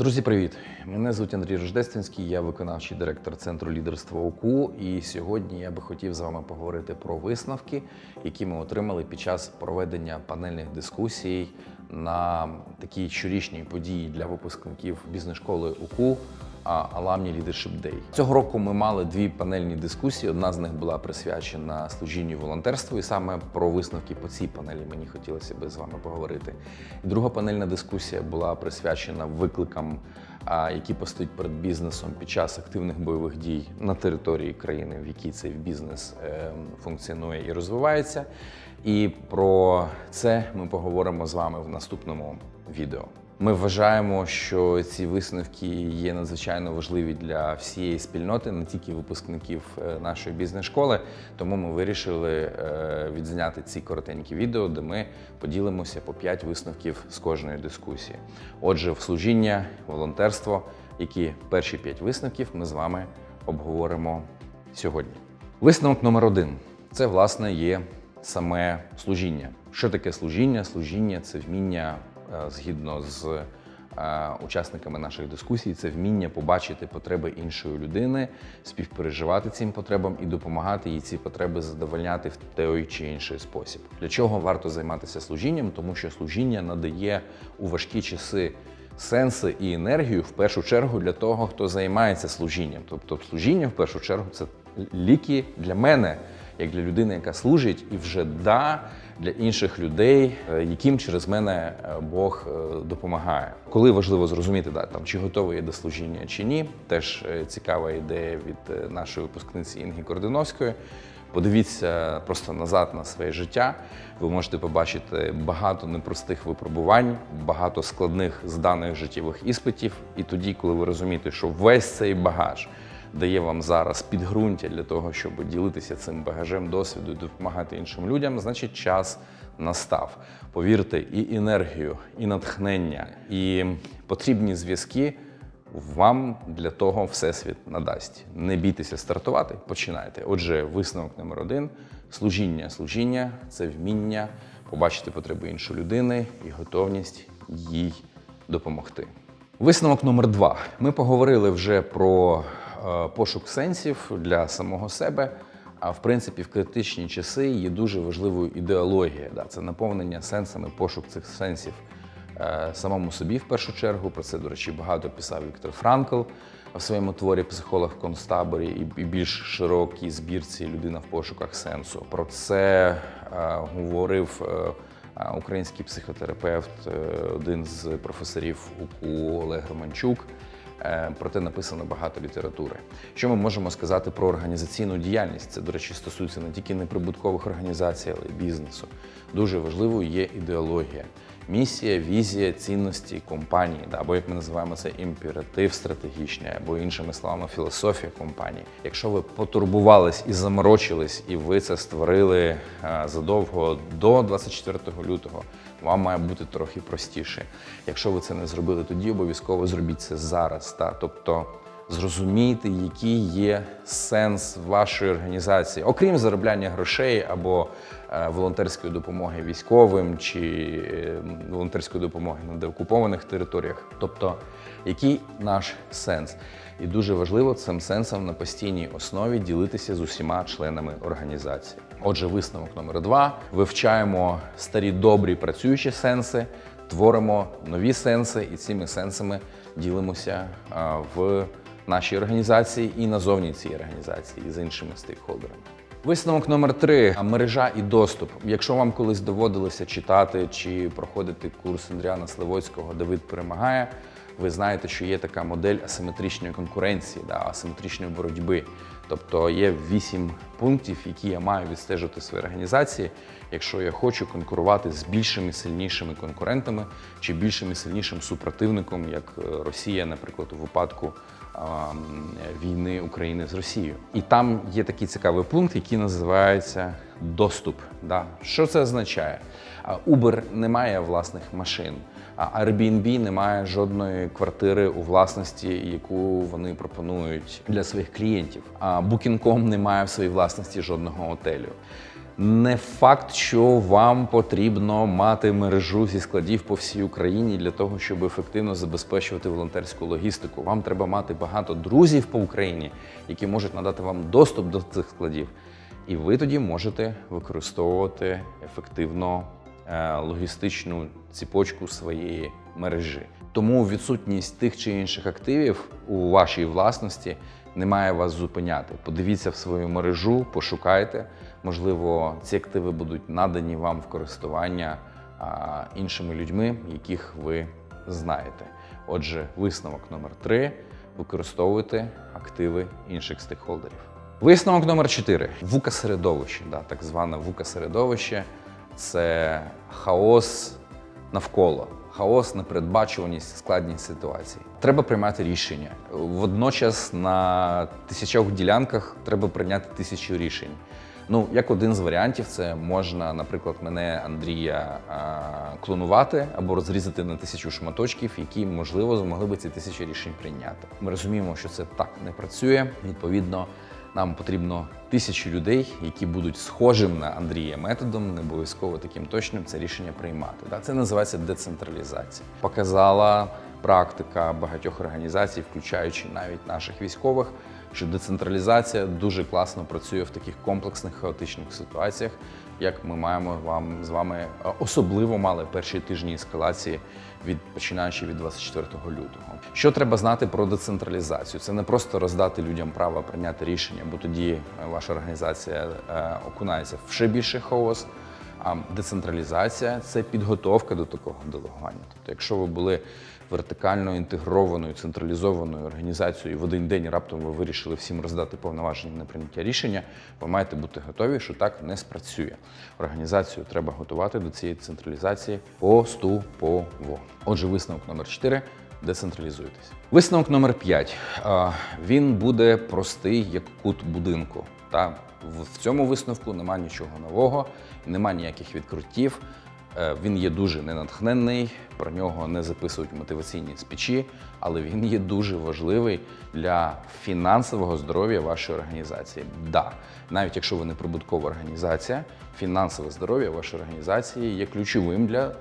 Друзі, привіт! Мене звуть Андрій Рождественський, я виконавчий директор центру лідерства УКУ. І сьогодні я би хотів з вами поговорити про висновки, які ми отримали під час проведення панельних дискусій на такій щорічній події для випускників бізнес-школи УКУ. Аламні Leadership Day. Цього року ми мали дві панельні дискусії. Одна з них була присвячена служінню волонтерству, і саме про висновки по цій панелі мені хотілося би з вами поговорити. І друга панельна дискусія була присвячена викликам, які постають перед бізнесом під час активних бойових дій на території країни, в якій цей бізнес е, функціонує і розвивається. І про це ми поговоримо з вами в наступному відео. Ми вважаємо, що ці висновки є надзвичайно важливі для всієї спільноти, не тільки випускників е, нашої бізнес-школи. Тому ми вирішили е, відзняти ці коротенькі відео, де ми поділимося по 5 висновків з кожної дискусії. Отже, в служіння, волонтерство, які перші 5 висновків ми з вами обговоримо сьогодні. Висновок номер один це власне є саме служіння. Що таке служіння? Служіння це вміння згідно з е, учасниками наших дискусій, це вміння побачити потреби іншої людини, співпереживати цим потребам і допомагати їй ці потреби задовольняти в той чи інший спосіб. Для чого варто займатися служінням? Тому що служіння надає у важкі часи. Сенси і енергію в першу чергу для того, хто займається служінням. Тобто, служіння в першу чергу це ліки для мене, як для людини, яка служить, і вже да для інших людей, е, яким через мене е, Бог е, допомагає. Коли важливо зрозуміти, да, там чи готовий я до служіння чи ні, теж цікава ідея від нашої випускниці Інги Кординовської. Подивіться просто назад на своє життя. Ви можете побачити багато непростих випробувань, багато складних зданих життєвих іспитів. І тоді, коли ви розумієте, що весь цей багаж дає вам зараз підґрунтя для того, щоб ділитися цим багажем досвіду і допомагати іншим людям, значить час настав. Повірте, і енергію, і натхнення, і потрібні зв'язки. Вам для того всесвіт надасть. Не бійтеся стартувати, починайте. Отже, висновок номер один: служіння. Служіння це вміння побачити потреби іншої людини і готовність їй допомогти. Висновок номер два. Ми поговорили вже про пошук сенсів для самого себе. А в принципі, в критичні часи є дуже важливою ідеологія. Да? Це наповнення сенсами, пошук цих сенсів е, самому собі в першу чергу. Про це, до речі, багато писав Віктор Франкл в своєму творі Психолог в концтаборі і більш широкій збірці Людина в пошуках сенсу. Про це е, говорив е, е, український психотерапевт, е, один з професорів УКУ Олег Романчук. Е, Про те написано багато літератури. Що ми можемо сказати про організаційну діяльність? Це, до речі, стосується не тільки неприбуткових організацій, але й бізнесу. Дуже важливою є ідеологія, місія, візія, цінності компанії, або як ми називаємо це імператив стратегічний, або іншими словами, філософія компанії. Якщо ви потурбувались і заморочились, і ви це створили е, задовго до 24 лютого, вам має бути трохи простіше. Якщо ви це не зробили, тоді обов'язково зробіть це зараз. Та? Тобто зрозумійте, який є сенс вашої організації, окрім заробляння грошей або е, волонтерської допомоги військовим чи е, волонтерської допомоги на деокупованих територіях. Тобто, який наш сенс? І дуже важливо цим сенсом на постійній основі ділитися з усіма членами організації. Отже, висновок номер два: вивчаємо старі добрі працюючі сенси, творимо нові сенси, і цими сенсами ділимося в нашій організації і назовні цієї організації з іншими стейкхолдерами. Висновок номер три мережа і доступ. Якщо вам колись доводилося читати чи проходити курс Андріана Сливоцького Давид перемагає, ви знаєте, що є така модель асиметричної конкуренції, да, асиметричної боротьби. Тобто є вісім пунктів, які я маю відстежити в своїй організації, якщо я хочу конкурувати з більшими сильнішими конкурентами чи більшим і сильнішим супротивником, як е, Росія, наприклад, у випадку війни України з Росією. І там є такий цікавий пункт, який називається доступ. Да? Що це означає? Uber не має власних машин, а Airbnb не має жодної квартири у власності, яку вони пропонують для своїх клієнтів. А Booking.com не має в своїй власності жодного готелю. Не факт, що вам потрібно мати мережу зі складів по всій Україні для того, щоб ефективно забезпечувати волонтерську логістику. Вам треба мати багато друзів по Україні, які можуть надати вам доступ до цих складів. І ви тоді можете використовувати ефективно е, логістичну ціпочку своєї мережі. Тому відсутність тих чи інших активів у вашій власності не має вас зупиняти. Подивіться в свою мережу, пошукайте. Можливо, ці активи будуть надані вам в користування а, іншими людьми, яких ви знаєте. Отже, висновок номер три використовуйте активи інших стейкхолдерів. Висновок номер 4 вука середовище, да, так зване вука середовище це хаос навколо, хаос, непередбачуваність, складність ситуації. Треба приймати рішення. Водночас на тисячах ділянках треба прийняти тисячу рішень. Ну, як один з варіантів, це можна, наприклад, мене Андрія клонувати або розрізати на тисячу шматочків, які можливо змогли би ці тисячі рішень прийняти. Ми розуміємо, що це так не працює. Відповідно, нам потрібно тисячу людей, які будуть схожим на Андрія методом, не обов'язково таким точним це рішення приймати. Це називається децентралізація. Показала практика багатьох організацій, включаючи навіть наших військових, що децентралізація дуже класно працює в таких комплексних хаотичних ситуаціях, як ми маємо вам з вами е, особливо мали перші тижні ескалації від починаючи від 24 лютого. Що треба знати про децентралізацію? Це не просто роздати людям право прийняти рішення, бо тоді е, ваша організація е, окунається в ще більший хаос. А децентралізація це підготовка до такого делегування. Тобто, якщо ви були вертикально інтегрованою, централізованою організацією, в один день раптом ви вирішили всім роздати повноваження на прийняття рішення, ви маєте бути готові, що так не спрацює. Організацію треба готувати до цієї централізації поступово. Отже, висновок номер 4 децентралізуйтесь. Висновок номер 5. Він буде простий, як кут будинку. Та в цьому висновку нема нічого нового, нема ніяких відкриттів. Е, Він є дуже ненатхненний, про нього не записують мотиваційні спічі, але він є дуже важливий для фінансового здоров'я вашої організації. Да, навіть якщо ви не прибуткова організація, фінансове здоров'я вашої організації є ключовим для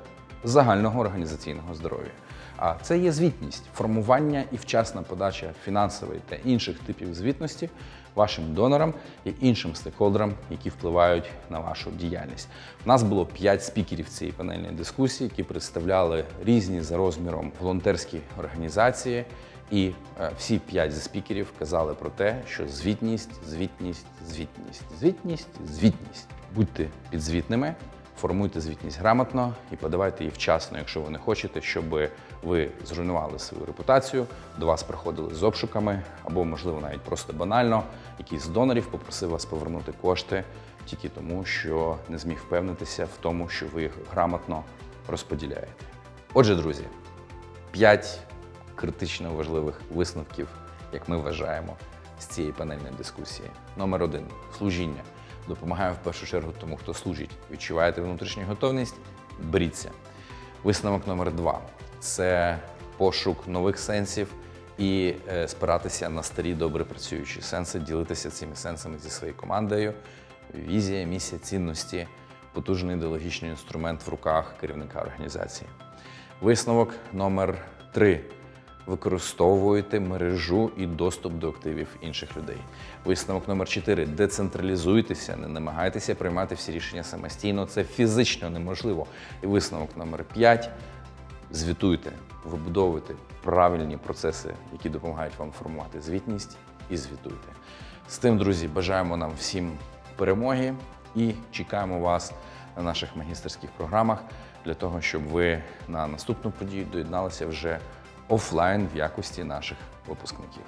загального організаційного здоров'я. А це є звітність, формування і вчасна подача фінансової та інших типів звітності вашим донорам і іншим стейкхолдерам, які впливають на вашу діяльність. У нас було п'ять спікерів цієї панельної дискусії, які представляли різні за розміром волонтерські організації. І е, всі п'ять зі спікерів казали про те, що звітність, звітність, звітність, звітність, звітність. Будьте підзвітними, формуйте звітність грамотно і подавайте її вчасно, якщо ви не хочете, щоб ви зруйнували свою репутацію, до вас приходили з обшуками, або, можливо, навіть просто банально, якийсь з донорів попросив вас повернути кошти тільки тому, що не зміг впевнитися в тому, що ви їх грамотно розподіляєте. Отже, друзі, п'ять критично важливих висновків, як ми вважаємо, з цієї панельної дискусії. Номер один служіння. Допомагає в першу чергу тому, хто служить. Відчуваєте внутрішню готовність? Беріться. Висновок номер два це пошук нових сенсів і е, спиратися на старі добре працюючі сенси, ділитися цими сенсами зі своєю командою. Візія, місія, цінності, потужний ідеологічний інструмент в руках керівника організації. Висновок номер три використовуєте мережу і доступ до активів інших людей. Висновок номер 4 децентралізуйтеся, не намагайтеся приймати всі рішення самостійно. Це фізично неможливо. І висновок номер 5 звітуйте, вибудовуйте правильні процеси, які допомагають вам формувати звітність, і звітуйте. З тим, друзі, бажаємо нам всім перемоги і чекаємо вас на наших магістерських програмах для того, щоб ви на наступну подію доєдналися вже офлайн в якості наших випускників.